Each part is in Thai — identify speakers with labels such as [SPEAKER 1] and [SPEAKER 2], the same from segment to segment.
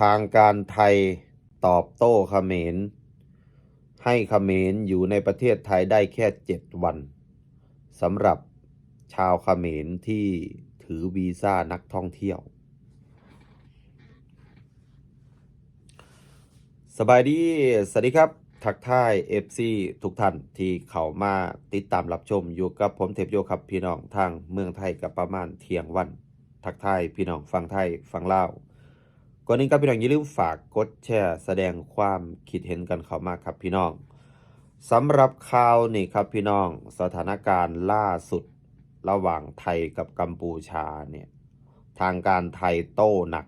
[SPEAKER 1] ทางการไทยตอบโต้เขมร ให้เขมรอยู่ในประเทศไทยได้แค่เจ็ดวันสำหรับชาวเขมรที่ถือวีซ่านักท่องเที่ยว สบายดี สวัสดีครับ ทักทาย FC ทุกท่านที่เข้ามาติดตามรับชมอยู่กับผมเทพโยครับพี่น้องทางเมืองไทยกับประมาณเที่ยงวัน ทักทายพี่น้องฟังไทยฟังลาว ก่อนนี้ครับพี่น้องอย่าลืมฝากกดแชร์แสดงความคิดเห็นกันเข้ามาครับพี่น้องสำหรับข่าวนี่ครับพี่น้องสถานการณ์ล่าสุดระหว่างไทยกับกัมพูชาเนี่ยทางการไทยโต้หนัก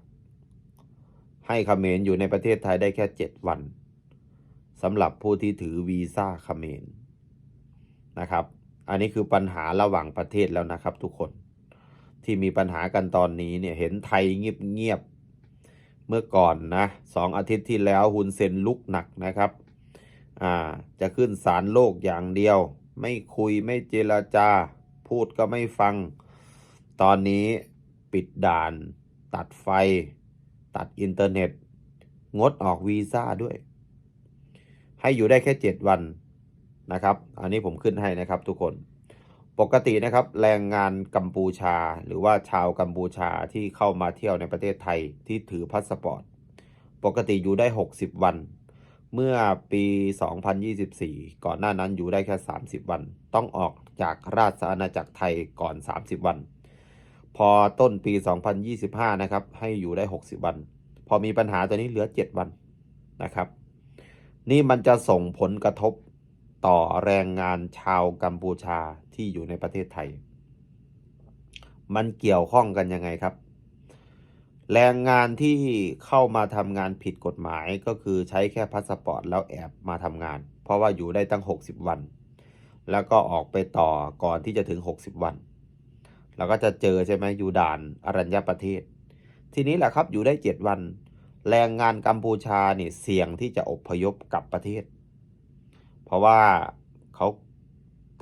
[SPEAKER 1] ให้เขมรอยู่ในประเทศไทยได้แค่ 7 วันสำหรับผู้ที่ถือวีซ่าเขมรนะครับ อันนี้คือปัญหาระหว่างประเทศแล้วนะครับทุกคนที่มีปัญหากันตอนนี้เนี่ยเห็นไทยเงียบ เมื่อก่อนนะสองอาทิตย์ที่แล้วฮุนเซนลุกหนักนะครับ อ่า จะขึ้นศาลโลกอย่างเดียว ไม่คุยไม่เจรจา พูดก็ไม่ฟัง ตอนนี้ปิดด่าน ตัดไฟ ตัดอินเทอร์เน็ต งดออกวีซ่าด้วย ให้อยู่ได้แค่7วันนะครับ อันนี้ผมขึ้นให้นะครับทุกคน ปกตินะครับแรงงานกัมพูชา หรือว่าชาวกัมพูชาที่เข้ามาเที่ยวในประเทศไทยที่ถือพาสปอร์ต ปกติอยู่ได้ 60 วัน เมื่อปี 2024 ก่อนหน้านั้นอยู่ได้แค่ 30 วัน ต้องออกจากราชอาณาจักรไทยก่อน 30 วัน พอต้นปี 2025 นะครับ ให้อยู่ได้ 60 วัน พอมีปัญหาตัวนี้เหลือ 7 วันนะครับ นี่มันจะส่งผลกระทบ ต่อแรงงานชาวกัมพูชาที่อยู่ในประเทศไทย มันเกี่ยวข้องกันยังไงครับ แรงงานที่เข้ามาทำงานผิดกฎหมายก็คือใช้แค่พาสปอร์ตแล้วแอบมาทำงาน เพราะว่าอยู่ได้ตั้ง 60 วัน แล้วก็ออกไปต่อก่อนที่จะถึง 60 วัน เราก็จะเจอใช่ไหมอยู่ด่านอรัญญประเทศ ทีนี้แหละครับอยู่ได้ 7 วัน แรงงานกัมพูชาเนี่ยเสี่ยงที่จะอพยพกลับประเทศ เพราะว่าเขา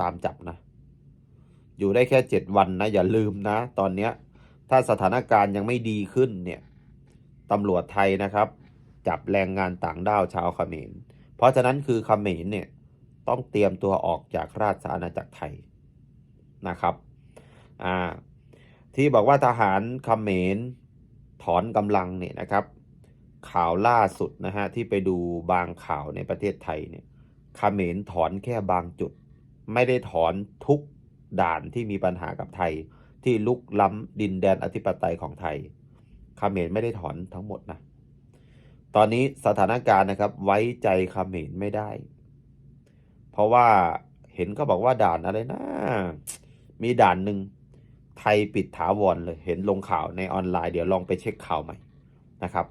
[SPEAKER 1] ตามจับนะ อยู่ได้แค่7วันนะ อย่าลืมนะ ตอนเนี้ย ถ้าสถานการณ์ยังไม่ดีขึ้นเนี่ยตำรวจไทยนะครับ จับแรงงานต่างด้าวชาวเขมร เพราะฉะนั้นคือเขมรเนี่ยต้องเตรียมตัวออกจากราชอาณาจักรไทยนะครับอ่าที่บอกว่าทหารเขมรถอนกำลังเนี่ยนะครับ ข่าวล่าสุดนะฮะที่ไปดูบางข่าวในประเทศไทยเนี่ย เขมรถอนแค่บางจุด ไม่ได้ถอนทุกด่านที่มีปัญหากับไทย ที่ลุกล้ำดินแดนอธิปไตยของไทยเขมรไม่ได้ถอนทั้งหมดนะ ตอนนี้สถานการณ์นะครับไว้ใจเขมรไม่ได้ เพราะว่าเห็นเขาบอกว่าด่านอะไรนะ มีด่านหนึ่งไทยปิดถาวรเลย เห็นลงข่าวในออนไลน์เดี๋ยวลองไปเช็คข่าวใหม่นะครับ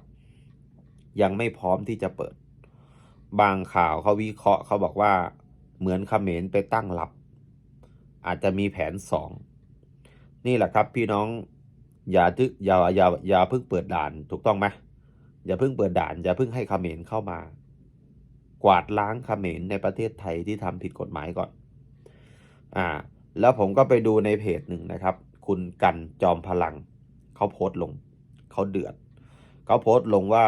[SPEAKER 1] ยังไม่พร้อมที่จะเปิด บางข่าวเขาวิเคราะห์เขาบอกว่าเหมือนเขมรไปตั้งรับ อาจจะมีแผนสองนี่แหละครับพี่น้องอย่าทึอย่าอย่าอย่าเพิ่งเปิดด่านถูกต้องไหมอย่าเพิ่งเปิดด่านอย่าเพิ่งให้เขมรเข้ามา กวาดล้างเขมรในประเทศไทยที่ทำผิดกฎหมายก่อนอ่าแล้วผมก็ไปดูในเพจหนึ่งนะครับ คุณกันจอมพลังเขาโพสต์ลงเขาเดือดเขาโพสต์ลงว่า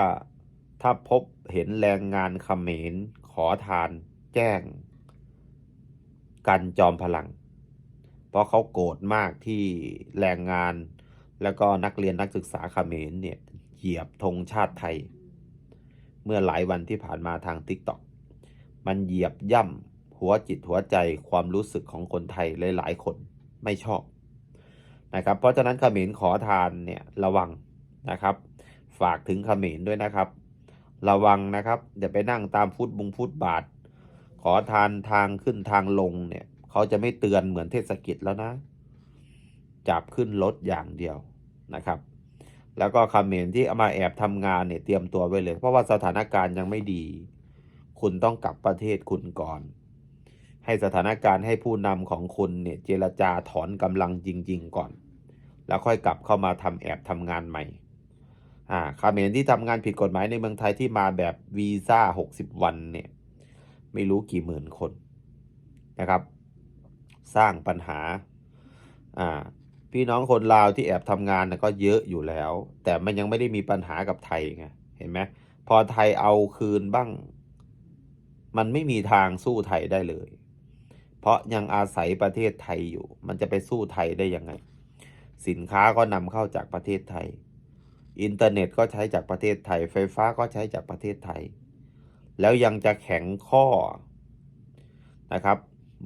[SPEAKER 1] ถ้าพบ เห็นแรงงานเขมรขอทานแจ้ง กันจอมพลัง เพราะเขาโกรธมากที่แรงงานแล้วก็นักเรียนนักศึกษาเขมรเนี่ยเหยียบธงชาติไทย เมื่อหลายวันที่ผ่านมาทาง TikTok มันเหยียบย่ำหัวจิตหัวใจความรู้สึกของคนไทยหลายๆคนไม่ชอบนะครับเพราะฉะนั้นเขมรขอทานเนี่ยระวังนะครับ ฝากถึงเขมรด้วยนะครับ ระวังนะครับอย่าไปนั่งตามฟุตบุงฟุตบาท ขอทานทางขึ้นทางลงเนี่ย เขาจะไม่เตือนเหมือนเทศกิจแล้วนะ จับขึ้นรถอย่างเดียวนะครับ แล้วก็เขมรที่เอามาแอบทำงานเนี่ยเตรียมตัวไว้เลย เพราะว่าสถานการณ์ยังไม่ดี คุณต้องกลับประเทศคุณก่อน ให้สถานการณ์ให้ผู้นำของคุณเนี่ยเจรจาถอนกำลังจริง ๆ ก่อน แล้วค่อยกลับเข้ามาทำแอบทำงานใหม่ อ่าเขมรที่ทำงานผิดกฎหมายในเมืองไทยที่มาแบบวีซ่า60วันเนี่ยไม่รู้กี่หมื่นคนนะครับ สร้างปัญหาอ่าพี่น้องคนลาวที่แอบทำงานนะก็เยอะอยู่แล้ว แต่มันยังไม่ได้มีปัญหากับไทยไงเห็นไหมพอไทยเอาคืนบ้าง มันไม่มีทางสู้ไทยได้เลย เพราะยังอาศัยประเทศไทยอยู่ มันจะไปสู้ไทยได้ยังไง สินค้าก็นำเข้าจากประเทศไทย อินเทอร์เน็ตก็ใช้จากประเทศไทย ไฟฟ้าก็ใช้จากประเทศไทย แล้วยังจะแข็งข้อนะครับ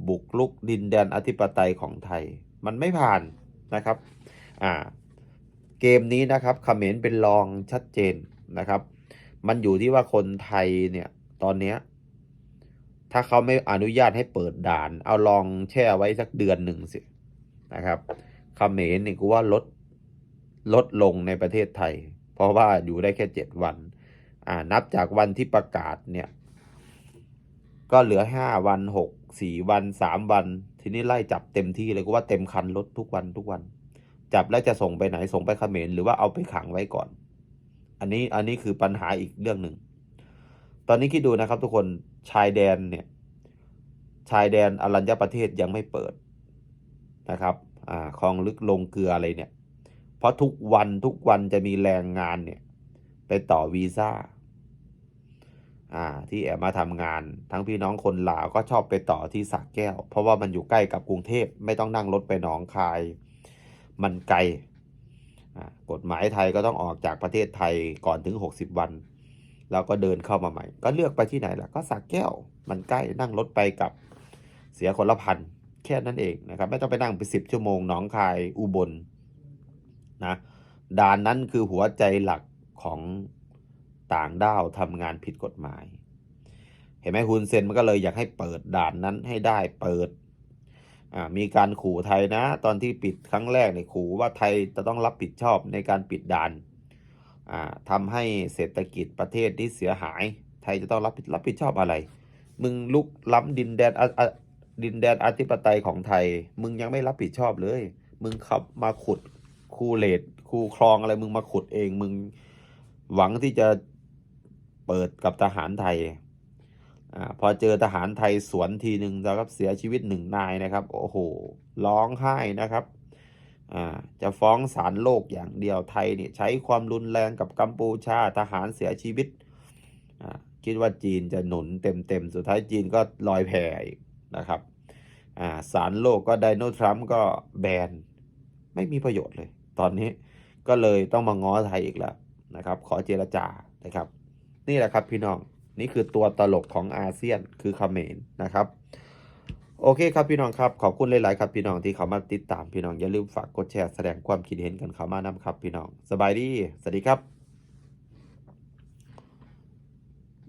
[SPEAKER 1] บุกลุกดินแดนอธิปไตยของไทย มันไม่ผ่านนะครับอ่าเกมนี้นะครับเขมรเป็นรองชัดเจนนะครับ มันอยู่ที่ว่าคนไทยเนี่ยตอนเนี้ยถ้าเขาไม่อนุญาตให้เปิดด่าน เอาลองแช่ไว้สักเดือนหนึ่งสินะครับเขมรนี่กูว่าลด ลดลงในประเทศไทย เพราะว่าอยู่ได้แค่เจ็ดวัน นับจากวันที่ประกาศเนี่ย ก็เหลือห้าวันหกสี่วันสามวัน ทีนี้ไล่จับเต็มที่เลยกูว่าเต็มคันรถทุกวันทุกวัน จับแล้วจะส่งไปไหนส่งไปเขมรหรือว่าเอาไปขังไว้ก่อน อันนี้อันนี้คือปัญหาอีกเรื่องหนึ่ง ตอนนี้คิดดูนะครับทุกคนชายแดนเนี่ยชายแดนอรัญญประเทศยังไม่เปิดนะครับ อ่า คลองลึกลงเกลืออะไรเนี่ย เพราะทุกวันทุกวันจะมีแรงงานเนี่ย ไปต่อวีซ่าอ่า ที่แอบมาทำงาน ทั้งพี่น้องคนลาวก็ชอบไปต่อที่สักแก้ว เพราะว่ามันอยู่ใกล้กับกรุงเทพไม่ต้องนั่งรถไปหนองคาย มันไกลกฎหมายไทยก็ต้องออกจากประเทศไทยก่อนถึง 60 วัน แล้วก็เดินเข้ามาใหม่ ก็เลือกไปที่ไหนล่ะ ก็สักแก้ว มันใกล้นั่งรถไปกับเสียคนละพันแค่นั้นเองนะครับ ไม่ต้องไปนั่งไปสิบชั่วโมงหนองคายอุบล นะด่านนั้นคือหัวใจหลักของต่างด้าวทำงานผิดกฎหมาย เห็นไหมฮุนเซนมันก็เลยอยากให้เปิดด่านนั้นให้ได้เปิดมีการขู่ไทยนะ ตอนที่ปิดครั้งแรกเนี่ยขู่ว่าไทยจะต้องรับผิดชอบในการปิดด่านทำให้เศรษฐกิจประเทศที่เสียหาย ไทยจะต้องรับผิดรับผิดชอบอะไร มึงลุกล้ำดินแดนดินแดนอธิปไตยของไทย มึงยังไม่รับผิดชอบเลย มึงขับมาขุด คู่เลตคูคลองอะไรมึงมาขุดเองมึงหวังที่จะเปิดกับทหารไทยอาพอเจอทหารไทยสวนทีหนึ่งนะครับเสียชีวิตหนึ่งนายนะครับ โอ้โหร้องไห้นะครับอ่าจะฟ้องศาลโลกอย่างเดียวไทยเนี่ยใช้ความรุนแรงกับกัมพูชาทหารเสียชีวิตอ่าคิดว่าจีนจะหนุนเต็มๆ สุดท้ายจีนก็ลอยแพอีกนะครับอ่าศาลโลกก็ไดโนทรัมป์ก็แบน ไม่มีประโยชน์เลย ตอนนี้ก็เลยต้องมาง้อไทยอีกแล้วนะครับ ขอเจรจานะครับ นี่แหละครับพี่น้องนี่คือตัวตลกของอาเซียนคือเขมรนะครับ โอเคครับพี่น้องครับขอบคุณหลาย ๆ ครับพี่น้องที่เขามาติดตามพี่น้องอย่าลืมฝากกดแชร์แสดงความคิดเห็นกันเข้ามานำครับพี่น้อง สบายดีสวัสดีครับ